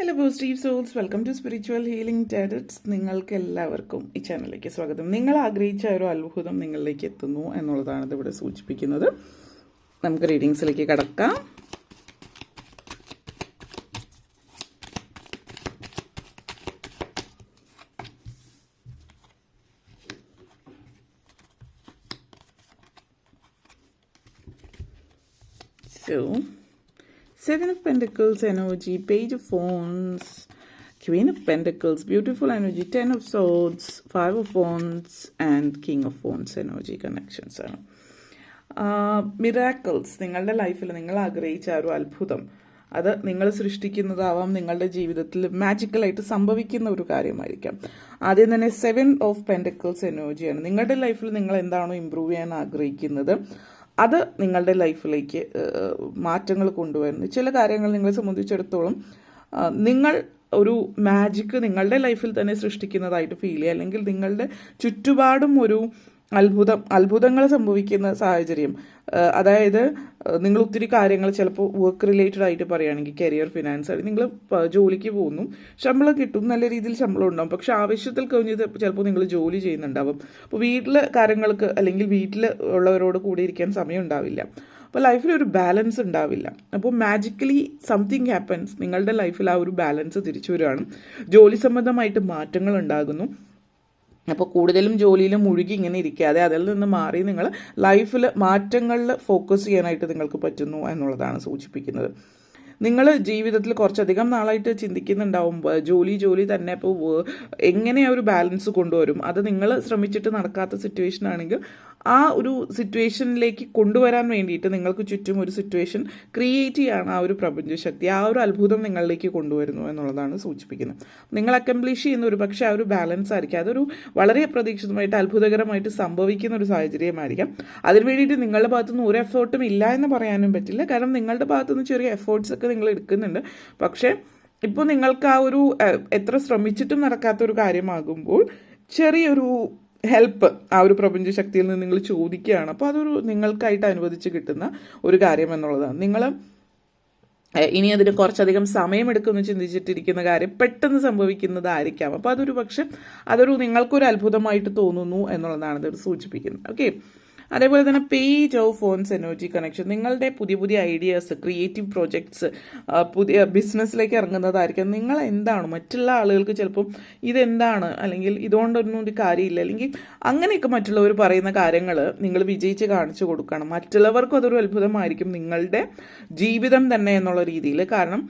Hello positive souls welcome to spiritual healing tarots നിങ്ങൾക്ക് എല്ലാവർക്കും ഈ ചാനലിലേക്ക് സ്വാഗതം. നിങ്ങൾ ആഗ്രഹിച്ച ഒരു അത്ഭുതം നിങ്ങളിലേക്ക് എത്തുന്നു എന്നുള്ളതാണ് ഇതിവിടെ സൂചിപ്പിക്കുന്നത്. നമുക്ക് റീഡിങ്സിലേക്ക് കടക്കാം. So, Seven of Pentacles energy, Page of Wands, Queen of Pentacles, beautiful energy, Ten of Swords, Five of Wands, and King of Wands energy connections ആണ് മിറാക്കിൾസ് നിങ്ങളുടെ ലൈഫിൽ നിങ്ങൾ ആഗ്രഹിച്ച ഒരു അത്ഭുതം. അത് നിങ്ങൾ സൃഷ്ടിക്കുന്നതാവാം നിങ്ങളുടെ ജീവിതത്തിൽ മാജിക്കലായിട്ട് സംഭവിക്കുന്ന ഒരു കാര്യമായിരിക്കാം. ആദ്യം തന്നെ സെവൻ ഓഫ് പെൻഡക്കിൾസ് എനർജിയാണ് നിങ്ങളുടെ ലൈഫിൽ നിങ്ങൾ എന്താണോ ഇമ്പ്രൂവ് ചെയ്യാൻ ആഗ്രഹിക്കുന്നത് അത് നിങ്ങളുടെ ലൈഫിലേക്ക് മാറ്റങ്ങൾ കൊണ്ടുവരുന്നു. ചില കാര്യങ്ങൾ നിങ്ങളെ സംബന്ധിച്ചിടത്തോളം നിങ്ങൾ ഒരു മാജിക്ക് നിങ്ങളുടെ ലൈഫിൽ തന്നെ സൃഷ്ടിക്കുന്നതായിട്ട് ഫീൽ ചെയ്യുക. അല്ലെങ്കിൽ നിങ്ങളുടെ ചുറ്റുപാടും ഒരു അത്ഭുതം അത്ഭുതങ്ങൾ സംഭവിക്കുന്ന സാഹചര്യം. അതായത് നിങ്ങൾ ഒത്തിരി കാര്യങ്ങൾ ചിലപ്പോൾ വർക്ക് റിലേറ്റഡ് ആയിട്ട് പറയുകയാണെങ്കിൽ കരിയർ ഫിനാൻസ് ആയിട്ട് നിങ്ങൾ ജോലിക്ക് പോകുന്നു. ശമ്പളം കിട്ടും നല്ല രീതിയിൽ ശമ്പളം ഉണ്ടാവും. പക്ഷെ ആവശ്യത്തിൽ കഴിഞ്ഞത് ചിലപ്പോൾ നിങ്ങൾ ജോലി ചെയ്യുന്നുണ്ടാവും. അപ്പോൾ വീട്ടിലെ കാര്യങ്ങൾക്ക് അല്ലെങ്കിൽ വീട്ടിൽ ഉള്ളവരോട് കൂടി ഇരിക്കാൻ സമയം ഉണ്ടാവില്ല. അപ്പോൾ ലൈഫിൽ ഒരു ബാലൻസ് ഉണ്ടാവില്ല. അപ്പോൾ മാജിക്കലി സംതിങ് ഹാപ്പൻസ് നിങ്ങളുടെ ലൈഫിൽ ആ ഒരു ബാലൻസ് തിരിച്ചു വരികയാണ്. ജോലി സംബന്ധമായിട്ട് മാറ്റങ്ങൾ ഉണ്ടാകുന്നു. അപ്പോൾ കൂടുതലും ജോലിയിലും മുഴുകി ഇങ്ങനെ ഇരിക്കാതെ അതിൽ നിന്ന് മാറി നിങ്ങൾ ലൈഫിൽ മാറ്റങ്ങളിൽ ഫോക്കസ് ചെയ്യാനായിട്ട് നിങ്ങൾക്ക് പറ്റുന്നു എന്നുള്ളതാണ് സൂചിപ്പിക്കുന്നത്. നിങ്ങൾ ജീവിതത്തിൽ കുറച്ചധികം നാളായിട്ട് ചിന്തിക്കുന്നുണ്ടാവും ജോലി ജോലി തന്നെ ഇപ്പോൾ എങ്ങനെ ഒരു ബാലൻസ് കൊണ്ടുവരും? അത് നിങ്ങൾ ശ്രമിച്ചിട്ട് നടക്കാത്ത സിറ്റുവേഷൻ ആണെങ്കിൽ ആ ഒരു സിറ്റുവേഷനിലേക്ക് കൊണ്ടുവരാൻ വേണ്ടിയിട്ട് നിങ്ങൾക്ക് ചുറ്റും ഒരു സിറ്റുവേഷൻ ക്രിയേറ്റ് ചെയ്യാണ് ആ ഒരു പ്രപഞ്ചശക്തി ആ ഒരു അത്ഭുതം നിങ്ങളിലേക്ക് കൊണ്ടുവരുന്നു എന്നുള്ളതാണ് സൂചിപ്പിക്കുന്നത്. നിങ്ങൾ അക്കംപ്ലീഷ് ചെയ്യുന്ന ഒരു പക്ഷേ ആ ഒരു ബാലൻസ് ആയിരിക്കും. അതൊരു വളരെ അപ്രതീക്ഷിതമായിട്ട് അത്ഭുതകരമായിട്ട് സംഭവിക്കുന്ന ഒരു സാഹചര്യമായിരിക്കാം. അതിന് വേണ്ടിയിട്ട് നിങ്ങളുടെ ഭാഗത്തുനിന്ന് ഒരു എഫേർട്ടും ഇല്ല എന്ന് പറയാനും പറ്റില്ല. കാരണം നിങ്ങളുടെ ഭാഗത്തുനിന്ന് ചെറിയ എഫേർട്സ് ഒക്കെ നിങ്ങൾ എടുക്കുന്നുണ്ട്. പക്ഷേ ഇപ്പോൾ നിങ്ങൾക്ക് ആ ഒരു എത്ര ശ്രമിച്ചിട്ടും നടക്കാത്ത ഒരു കാര്യമാകുമ്പോൾ ചെറിയൊരു ഹെൽപ്പ് ആ ഒരു പ്രപഞ്ച ശക്തിയിൽ നിന്ന് നിങ്ങൾ ചോദിക്കുകയാണ്. അപ്പോൾ അതൊരു നിങ്ങൾക്കായിട്ട് അനുവദിച്ച് കിട്ടുന്ന ഒരു കാര്യം എന്നുള്ളതാണ്. നിങ്ങൾ ഇനി അതിന് കുറച്ചധികം സമയമെടുക്കുമെന്ന് ചിന്തിച്ചിട്ടിരിക്കുന്ന കാര്യം പെട്ടെന്ന് സംഭവിക്കുന്നതായിരിക്കാം. അപ്പോൾ അതൊരു പക്ഷെ അതൊരു നിങ്ങൾക്കൊരു അത്ഭുതമായിട്ട് തോന്നുന്നു എന്നുള്ളതാണ് ഇത് സൂചിപ്പിക്കുന്നത്. ഓക്കെ അതേപോലെ തന്നെ page of phones energy connection നിങ്ങളുടെ പുതിയ പുതിയ ഐഡിയാസ് ക്രിയേറ്റീവ് പ്രോജക്ട്സ് പുതിയ ബിസിനസ്സിലേക്ക് ഇറങ്ങുന്നതായിരിക്കും. നിങ്ങൾ എന്താണ്? മറ്റുള്ള ആളുകൾക്ക് ചിലപ്പം ഇതെന്താണ്? അല്ലെങ്കിൽ ഇതുകൊണ്ടൊന്നും ഒരു കാര്യമില്ല. അല്ലെങ്കിൽ അങ്ങനെയൊക്കെ മറ്റുള്ളവർ പറയുന്ന കാര്യങ്ങൾ നിങ്ങൾ വിജയിച്ച് കാണിച്ചു കൊടുക്കണം. മറ്റുള്ളവർക്കും അതൊരു അത്ഭുതമായിരിക്കും നിങ്ങളുടെ ജീവിതം തന്നെ എന്നുള്ള രീതിയിൽ. കാരണം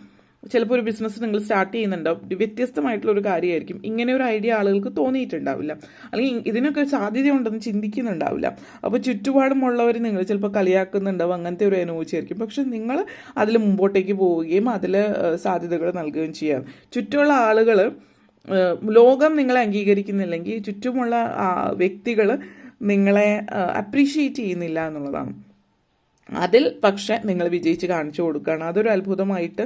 ചിലപ്പോൾ ഒരു ബിസിനസ് നിങ്ങൾ സ്റ്റാർട്ട് ചെയ്യുന്നുണ്ടാവും. വ്യത്യസ്തമായിട്ടുള്ള ഒരു കാര്യമായിരിക്കും. ഇങ്ങനെ ഒരു ഐഡിയ ആളുകൾക്ക് തോന്നിയിട്ടുണ്ടാവില്ല. അല്ലെങ്കിൽ ഇതിനൊക്കെ സാധ്യത ഉണ്ടെന്ന് ചിന്തിക്കുന്നുണ്ടാവില്ല. അപ്പോൾ ചുറ്റുപാടുമുള്ളവർ നിങ്ങൾ ചിലപ്പോൾ കളിയാക്കുന്നുണ്ടാവും. അങ്ങനത്തെ ഒരു അനുഭവിച്ചായിരിക്കും. പക്ഷെ നിങ്ങൾ അതിൽ മുമ്പോട്ടേക്ക് പോവുകയും അതിൽ സാധ്യതകൾ നൽകുകയും ചെയ്യാം. ചുറ്റുമുള്ള ആളുകൾ ലോകം നിങ്ങളെ അംഗീകരിക്കുന്നില്ലെങ്കിൽ ചുറ്റുമുള്ള വ്യക്തികൾ നിങ്ങളെ അപ്രീഷിയേറ്റ് ചെയ്യുന്നില്ല എന്നുള്ളതാണ്. അതിൽ പക്ഷെ നിങ്ങൾ വിജയിച്ച് കാണിച്ചു കൊടുക്കുകയാണ്. അതൊരു അത്ഭുതമായിട്ട്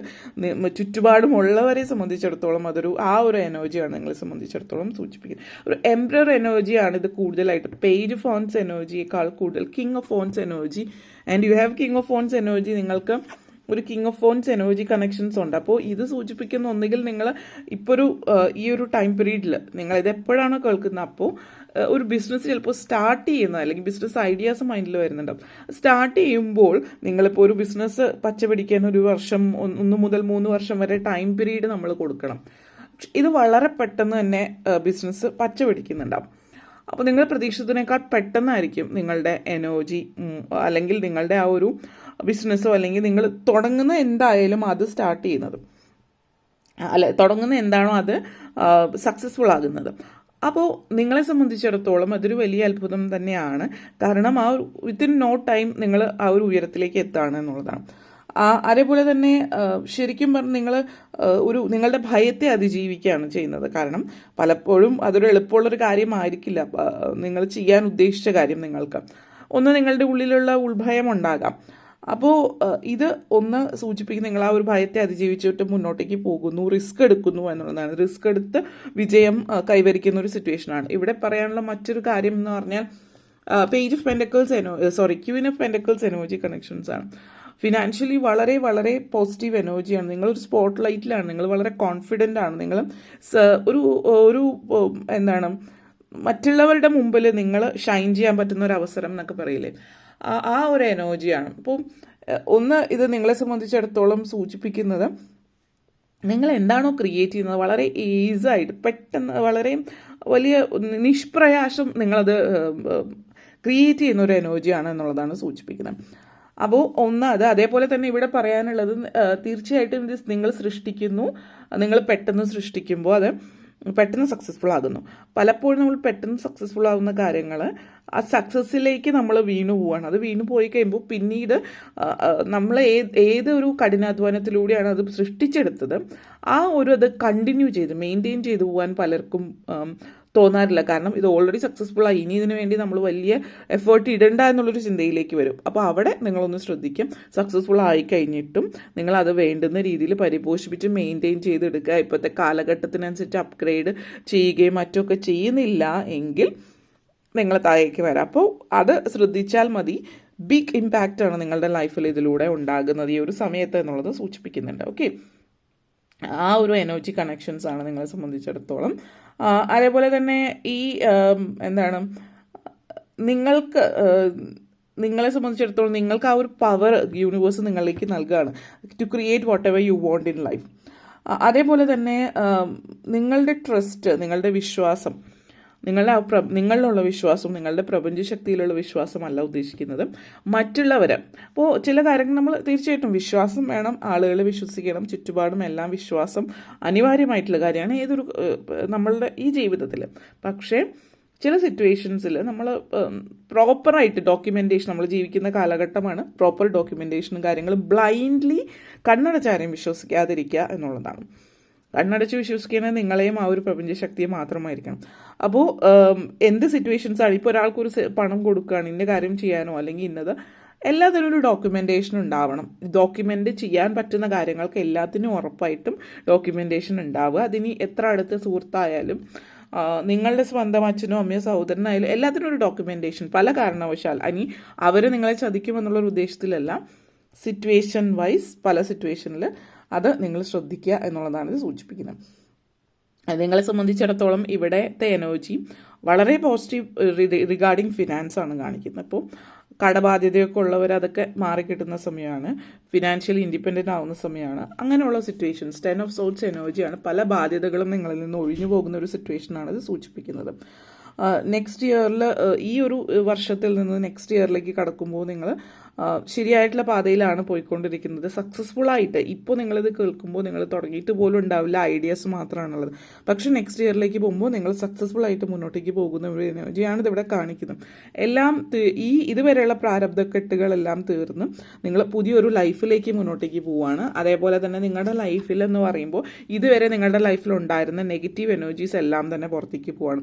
ചുറ്റുപാടുമുള്ളവരെ സംബന്ധിച്ചിടത്തോളം അതൊരു ആ ഒരു എനർജിയാണ് നിങ്ങളെ സംബന്ധിച്ചിടത്തോളം സൂചിപ്പിക്കുന്നത്. ഒരു എംബ്രർ എനർജിയാണ് ഇത് കൂടുതലായിട്ട്. പേജ് ഫോൺസ് എനർജിയേക്കാൾ കൂടുതൽ king of phones energy and you have king of phones energy നിങ്ങൾക്ക് ഒരു king of phones energy connections ഉണ്ട്. അപ്പോൾ ഇത് സൂചിപ്പിക്കുന്ന ഒന്നുകിൽ നിങ്ങൾ ഇപ്പോൾ ഒരു ഈ ഒരു ടൈം പീരീഡിൽ നിങ്ങൾ ഇത് എപ്പോഴാണോ കേൾക്കുന്നത് അപ്പോൾ ഒരു ബിസിനസ് ചിലപ്പോൾ സ്റ്റാർട്ട് ചെയ്യുന്ന അല്ലെങ്കിൽ ബിസിനസ് ഐഡിയാസ് മൈൻഡിൽ വരുന്നുണ്ടാവും സ്റ്റാർട്ട് ചെയ്യുമ്പോൾ നിങ്ങളിപ്പോൾ ഒരു ബിസിനസ് പച്ചപിടിക്കാൻ ഒരു വർഷം ഒന്ന് മുതൽ മൂന്ന് വർഷം വരെ ടൈം പീരീഡ് നമ്മൾ കൊടുക്കണം. ഇത് വളരെ പെട്ടെന്ന് തന്നെ ബിസിനസ് പച്ച പിടിക്കുന്നുണ്ടാവും അപ്പോൾ നിങ്ങൾ പ്രതീക്ഷിച്ചതിനേക്കാൾ പെട്ടെന്നായിരിക്കും നിങ്ങളുടെ എനർജി അല്ലെങ്കിൽ നിങ്ങളുടെ ആ ഒരു ബിസിനസ്സോ അല്ലെങ്കിൽ നിങ്ങൾ തുടങ്ങുന്ന എന്തായാലും അത് സ്റ്റാർട്ട് ചെയ്യുന്നത്. അല്ല തുടങ്ങുന്ന എന്താണോ അത് സക്സസ്ഫുൾ ആകുന്നത്. അപ്പോൾ നിങ്ങളെ സംബന്ധിച്ചിടത്തോളം അതൊരു വലിയ അത്ഭുതം തന്നെയാണ്. കാരണം ആ വിത്തിൻ നോ ടൈം നിങ്ങൾ ആ ഒരു ഉയരത്തിലേക്ക് എത്താണ് എന്നുള്ളതാണ്. അതേപോലെ തന്നെ ശരിക്കും പറഞ്ഞ് നിങ്ങൾ ഒരു നിങ്ങളുടെ ഭയത്തെ അതിജീവിക്കുകയാണ് ചെയ്യുന്നത്. കാരണം പലപ്പോഴും അതൊരു എളുപ്പമുള്ളൊരു കാര്യമായിരിക്കില്ല. നിങ്ങൾ ചെയ്യാൻ ഉദ്ദേശിച്ച കാര്യം നിങ്ങൾക്ക്. ഒന്ന് നിങ്ങളുടെ ഉള്ളിലുള്ള ഉൾഭയം ഉണ്ടാകാം. അപ്പോൾ ഇത് ഒന്ന് സൂചിപ്പിക്കും. നിങ്ങൾ ആ ഒരു ഭയത്തെ അതിജീവിച്ചിട്ട് മുന്നോട്ടേക്ക് പോകുന്നു റിസ്ക് എടുക്കുന്നു എന്നുള്ളതാണ്. റിസ്ക് എടുത്ത് വിജയം കൈവരിക്കുന്ന ഒരു സിറ്റുവേഷനാണ്. ഇവിടെ പറയാനുള്ള മറ്റൊരു കാര്യം എന്ന് പറഞ്ഞാൽ page of pentacles എനോ sorry queen of pentacles energy connections ആണ് ഫിനാൻഷ്യലി വളരെ വളരെ പോസിറ്റീവ് എനർജിയാണ് നിങ്ങളൊരു സ്പോട്ട് ലൈറ്റിലാണ് നിങ്ങൾ വളരെ കോൺഫിഡന്റ് ആണ് നിങ്ങൾ ഒരു ഒരു എന്താണ് മറ്റുള്ളവരുടെ മുമ്പിൽ നിങ്ങൾ ഷൈൻ ചെയ്യാൻ പറ്റുന്ന ഒരു അവസരം എന്നൊക്കെ പറയില്ലേ? ആ- ഒരു എനർജിയാണ് അപ്പോൾ ഒന്ന് ഇത് നിങ്ങളെ സംബന്ധിച്ചിടത്തോളം സൂചിപ്പിക്കുന്നത് നിങ്ങൾ എന്താണോ ക്രിയേറ്റ് ചെയ്യുന്നത് വളരെ ഈസായിട്ട് പെട്ടെന്ന് വളരെ വലിയ നിഷ്പ്രയാസം നിങ്ങളത് ക്രിയേറ്റ് ചെയ്യുന്ന ഒരു എനർജിയാണ് എന്നുള്ളതാണ് സൂചിപ്പിക്കുന്നത്. അപ്പോൾ ഒന്ന് അത് അതേപോലെ തന്നെ ഇവിടെ പറയാനുള്ളത് തീർച്ചയായിട്ടും ഇത് നിങ്ങൾ സൃഷ്ടിക്കുന്നു നിങ്ങൾ പെട്ടെന്ന് സൃഷ്ടിക്കുമ്പോൾ അത് പെട്ടെന്ന് സക്സസ്ഫുൾ ആകുന്നു. പലപ്പോഴും നമ്മൾ പെട്ടെന്ന് സക്സസ്ഫുൾ ആവുന്ന കാര്യങ്ങൾ ആ സക്സസ്സിലേക്ക് നമ്മൾ വീണു പോവാണ്. അത് വീണു പോയി കഴിയുമ്പോൾ പിന്നീട് നമ്മൾ ഏത് ഏതൊരു കഠിനാധ്വാനത്തിലൂടെയാണ് അത് സൃഷ്ടിച്ചെടുത്തത് ആ ഒരു അത് കണ്ടിന്യൂ ചെയ്ത് മെയിന്റെയിൻ ചെയ്തു പോകാൻ പലർക്കും തോന്നാറില്ല. കാരണം ഇത് ഓൾറെഡി സക്സസ്ഫുൾ ആയി ഇനി ഇതിനു വേണ്ടി നമ്മൾ വലിയ എഫേർട്ട് ഇടണ്ട എന്നുള്ളൊരു ചിന്തയിലേക്ക് വരും. അപ്പോൾ അവിടെ നിങ്ങളൊന്ന് ശ്രദ്ധിക്കും. സക്സസ്ഫുൾ ആയി കഴിഞ്ഞിട്ടും നിങ്ങൾ വേണ്ടുന്ന രീതിയിൽ പരിപോഷിപ്പിച്ച് മെയിന്റെയിൻ ചെയ്തെടുക്കുക. ഇപ്പോഴത്തെ കാലഘട്ടത്തിനനുസരിച്ച് അപ്ഗ്രേഡ് ചെയ്യുകയും മറ്റൊക്കെ ചെയ്യുന്നില്ല എങ്കിൽ നിങ്ങൾ താഴേക്ക് വരാം. അപ്പോൾ അത് ശ്രദ്ധിച്ചാൽ മതി. ബിഗ് ഇമ്പാക്റ്റാണ് നിങ്ങളുടെ ലൈഫിൽ ഇതിലൂടെ ഉണ്ടാകുന്നത്. ഈ ഒരു സമയത്ത് എന്നുള്ളത് സൂചിപ്പിക്കുന്നുണ്ട്. ഓക്കെ ആ ഒരു എനർജി കണക്ഷൻസ് ആണ് നിങ്ങളെ സംബന്ധിച്ചിടത്തോളം. അതേപോലെ തന്നെ ഈ എന്താണ് നിങ്ങൾക്ക് നിങ്ങളെ സംബന്ധിച്ചിടത്തോളം നിങ്ങൾക്ക് ആ ഒരു പവർ യൂണിവേഴ്സ് നിങ്ങളിലേക്ക് നൽകുകയാണ് to create whatever you want in life അതേപോലെ തന്നെ നിങ്ങളുടെ ട്രസ്റ്റ് നിങ്ങളുടെ വിശ്വാസം നിങ്ങളുടെ ആ നിങ്ങളിലുള്ള വിശ്വാസം നിങ്ങളുടെ പ്രപഞ്ച ശക്തിയിലുള്ള വിശ്വാസമല്ല ഉദ്ദേശിക്കുന്നത്. മറ്റുള്ളവരെ. അപ്പോൾ ചില കാര്യങ്ങൾ നമ്മൾ തീർച്ചയായിട്ടും വിശ്വാസം വേണം ആളുകളെ വിശ്വസിക്കണം ചുറ്റുപാടും എല്ലാം വിശ്വാസം അനിവാര്യമായിട്ടുള്ള കാര്യമാണ് ഏതൊരു നമ്മളുടെ ഈ ജീവിതത്തിൽ പക്ഷേ ചില സിറ്റുവേഷൻസിൽ നമ്മൾ പ്രോപ്പറായിട്ട് ഡോക്യുമെന്റേഷൻ നമ്മൾ ജീവിക്കുന്ന കാലഘട്ടമാണ് പ്രോപ്പർ ഡോക്യുമെന്റേഷനും കാര്യങ്ങളും ബ്ലൈൻഡ്ലി കണ്ണടച്ചാരെയും വിശ്വസിക്കാതിരിക്കുക എന്നുള്ളതാണ്. കണ്ണടച്ച് വിശ്വസിക്കുന്നത് നിങ്ങളെയും ആ ഒരു പ്രപഞ്ചശക്തിയെ മാത്രമായിരിക്കണം. അപ്പോൾ എന്ത് സിറ്റുവേഷൻസ് ആണ്? ഇപ്പോൾ ഒരാൾക്ക് ഒരു പണം കൊടുക്കുകയാണ് ഇന്ന കാര്യം ചെയ്യാനോ അല്ലെങ്കിൽ ഇന്നത് എല്ലാത്തിനും ഒരു ഡോക്യുമെന്റേഷൻ ഉണ്ടാവണം. ഡോക്യുമെന്റ് ചെയ്യാൻ പറ്റുന്ന കാര്യങ്ങൾക്ക് എല്ലാത്തിനും ഉറപ്പായിട്ടും ഡോക്യുമെന്റേഷൻ ഉണ്ടാവുക. അതിനി എത്ര അടുത്ത സുഹൃത്തായാലും നിങ്ങളുടെ സ്വന്തം അച്ഛനോ അമ്മയോ സഹോദരനായാലും എല്ലാത്തിനും ഒരു ഡോക്യുമെന്റേഷൻ പല കാരണവശാൽ ഇനി അവർ നിങ്ങളെ ചതിക്കുമെന്നുള്ളൊരു ഉദ്ദേശത്തിലല്ല. സിറ്റുവേഷൻ വൈസ് പല സിറ്റുവേഷനിൽ അത് നിങ്ങൾ ശ്രദ്ധിക്കുക എന്നുള്ളതാണ് ഇത് സൂചിപ്പിക്കുന്നത്. നിങ്ങളെ സംബന്ധിച്ചിടത്തോളം ഇവിടെ എനർജി വളരെ പോസിറ്റീവ് റിഗാർഡിങ് ഫിനാൻസ് ആണ് കാണിക്കുന്നത്. അപ്പോൾ കടബാധ്യതയൊക്കെ ഉള്ളവർ അതൊക്കെ മാറിക്കിട്ടുന്ന സമയമാണ്. ഫിനാൻഷ്യലി ഇൻഡിപെൻഡന്റ് ആവുന്ന സമയമാണ്. അങ്ങനെയുള്ള സിറ്റുവേഷൻസ് ടെൻ ഓഫ് സോൾസ് എനർജിയാണ് പല ബാധ്യതകളും നിങ്ങളിൽ നിന്ന് ഒഴിഞ്ഞു പോകുന്ന ഒരു സിറ്റുവേഷനാണ് ഇത് സൂചിപ്പിക്കുന്നത്. നെക്സ്റ്റ് ഇയറിൽ ഈ ഒരു വർഷത്തിൽ നിന്ന് നെക്സ്റ്റ് ഇയറിലേക്ക് കടക്കുമ്പോൾ നിങ്ങൾ ശരിയായിട്ടുള്ള പാതയിലാണ് പോയിക്കൊണ്ടിരിക്കുന്നത്. സക്സസ്ഫുൾ ആയിട്ട് ഇപ്പോൾ നിങ്ങളിത് കേൾക്കുമ്പോൾ നിങ്ങൾ തുടങ്ങിയിട്ട് പോലും ഉണ്ടാവില്ല. ഐഡിയാസ് മാത്രമാണുള്ളത്. പക്ഷെ നെക്സ്റ്റ് ഇയറിലേക്ക് പോകുമ്പോൾ നിങ്ങൾ സക്സസ്ഫുൾ ആയിട്ട് മുന്നോട്ടേക്ക് പോകുന്ന ഒരു എനർജിയാണ് ഇതിവിടെ കാണിക്കുന്നത്. എല്ലാം ഈ ഇതുവരെയുള്ള പ്രാരബ്ധക്കെട്ടുകളെല്ലാം തീർന്ന് നിങ്ങൾ പുതിയൊരു ലൈഫിലേക്ക് മുന്നോട്ടേക്ക് പോവുകയാണ്. അതേപോലെ തന്നെ നിങ്ങളുടെ ലൈഫിൽ എന്ന് പറയുമ്പോൾ ഇതുവരെ നിങ്ങളുടെ ലൈഫിൽ ഉണ്ടായിരുന്ന നെഗറ്റീവ് എനർജീസ് എല്ലാം തന്നെ പുറത്തേക്ക് പോവാണ്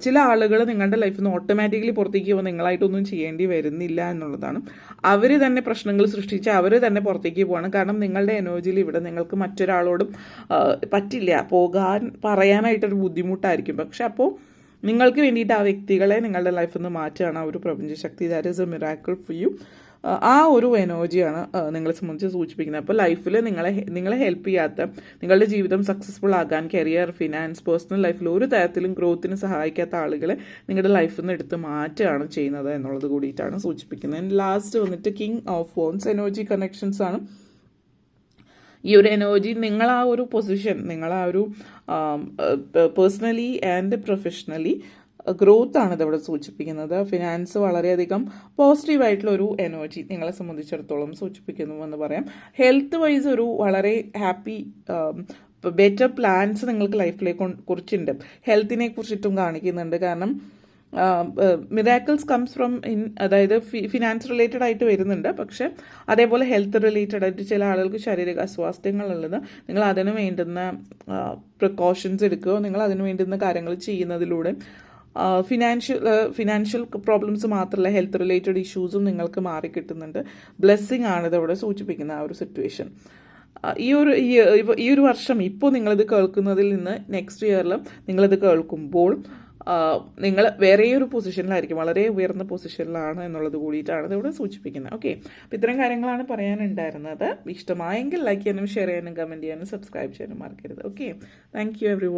ചില ആളുകൾ നിങ്ങളുടെ ലൈഫിൽ നിന്ന് ഓട്ടോമാറ്റിക്കലി പുറത്തേക്ക് പോകുമ്പോൾ നിങ്ങളായിട്ടൊന്നും ചെയ്യേണ്ടി വരുന്നില്ല എന്നുള്ളതാണ്. അവർ തന്നെ പ്രശ്നങ്ങൾ സൃഷ്ടിച്ച് അവർ തന്നെ പുറത്തേക്ക് പോകണം കാരണം നിങ്ങളുടെ എനർജിയിൽ ഇവിടെ നിങ്ങൾക്ക് മറ്റൊരാളോടും പറ്റില്ല. പോകാൻ പറയാനായിട്ടൊരു ബുദ്ധിമുട്ടായിരിക്കും. പക്ഷെ അപ്പോൾ നിങ്ങൾക്ക് വേണ്ടിയിട്ട് ആ വ്യക്തികളെ നിങ്ങളുടെ ലൈഫിൽ നിന്ന് മാറ്റുകയാണ് ആ ഒരു പ്രപഞ്ചശക്തി. That is a miracle for you ആ ഒരു എനർജിയാണ് നിങ്ങളെ സംബന്ധിച്ച് സൂചിപ്പിക്കുന്നത്. അപ്പോൾ ലൈഫിൽ നിങ്ങളെ നിങ്ങളെ ഹെൽപ്പ് ചെയ്യാത്ത നിങ്ങളുടെ ജീവിതം സക്സസ്ഫുൾ ആകാൻ കരിയർ ഫിനാൻസ് പേഴ്സണൽ ലൈഫിൽ ഒരു തരത്തിലും ഗ്രോത്തിന് സഹായിക്കാത്ത ആളുകളെ നിങ്ങളുടെ ലൈഫിൽ നിന്ന് എടുത്ത് മാറ്റുകയാണ് ചെയ്യുന്നത് എന്നുള്ളത് കൂടിയിട്ടാണ് സൂചിപ്പിക്കുന്നത്. ലാസ്റ്റ് വന്നിട്ട് king of phones energy connections ആണ്. ഈ ഒരു എനർജി നിങ്ങൾ ആ ഒരു പൊസിഷൻ നിങ്ങൾ ആ ഒരു പേഴ്സണലി ആൻഡ് പ്രൊഫഷണലി ഗ്രോത്ത് ആണ് ഇതവിടെ സൂചിപ്പിക്കുന്നത്. ഫിനാൻസ് വളരെയധികം പോസിറ്റീവായിട്ടുള്ള ഒരു എനർജി നിങ്ങളെ സംബന്ധിച്ചിടത്തോളം സൂചിപ്പിക്കുന്നു എന്ന് പറയാം. ഹെൽത്ത് വൈസ് ഒരു വളരെ ഹാപ്പി ബെറ്റർ പ്ലാൻസ് നിങ്ങൾക്ക് ലൈഫിലേക്ക് കുറിച്ചുണ്ട് ഹെൽത്തിനെ കുറിച്ചിട്ടും കാണിക്കുന്നുണ്ട്. കാരണം മിറാക്കിൾസ് കംസ് ഫ്രം ഇൻ അതായത് ഫിനാൻസ് റിലേറ്റഡ് ആയിട്ട് വരുന്നുണ്ട്. പക്ഷെ അതേപോലെ ഹെൽത്ത് റിലേറ്റഡ് ആയിട്ട് ചില ആളുകൾക്ക് ശാരീരിക അസ്വാസ്ഥ്യങ്ങളുള്ളത് നിങ്ങൾ അതിന് വേണ്ടുന്ന പ്രിക്കോഷൻസ് എടുക്കുകയോ നിങ്ങൾ അതിന് വേണ്ടുന്ന കാര്യങ്ങൾ ചെയ്യുന്നതിലൂടെ ഫിനാൻഷ്യൽ ഫിനാൻഷ്യൽ പ്രോബ്ലംസ് മാത്രമല്ല ഹെൽത്ത് റിലേറ്റഡ് ഇഷ്യൂസും നിങ്ങൾക്ക് മാറിക്കിട്ടുന്നുണ്ട് ബ്ലെസ്സിങ് ആണ് ഇതവിടെ സൂചിപ്പിക്കുന്ന ആ ഒരു സിറ്റുവേഷൻ ഈ ഒരു ഈ ഒരു വർഷം ഇപ്പോൾ നിങ്ങളിത് കേൾക്കുന്നതിൽ നിന്ന് നെക്സ്റ്റ് ഇയറിൽ നിങ്ങളിത് കേൾക്കുമ്പോൾ നിങ്ങൾ വേറെ ഒരു പൊസിഷനിലായിരിക്കും വളരെ ഉയർന്ന പൊസിഷനിലാണ് എന്നുള്ളത് കൂടിയിട്ടാണ് ഇതിവിടെ സൂചിപ്പിക്കുന്നത്. ഓക്കെ അപ്പോൾ ഇത്തരം കാര്യങ്ങളാണ് പറയാനുണ്ടായിരുന്നത്. ഇഷ്ടമായെങ്കിൽ ലൈക്ക് ചെയ്യാനും ഷെയർ ചെയ്യാനും കമന്റ് ചെയ്യാനും സബ്സ്ക്രൈബ് ചെയ്യാനും മറക്കരുത്. Okay thank you every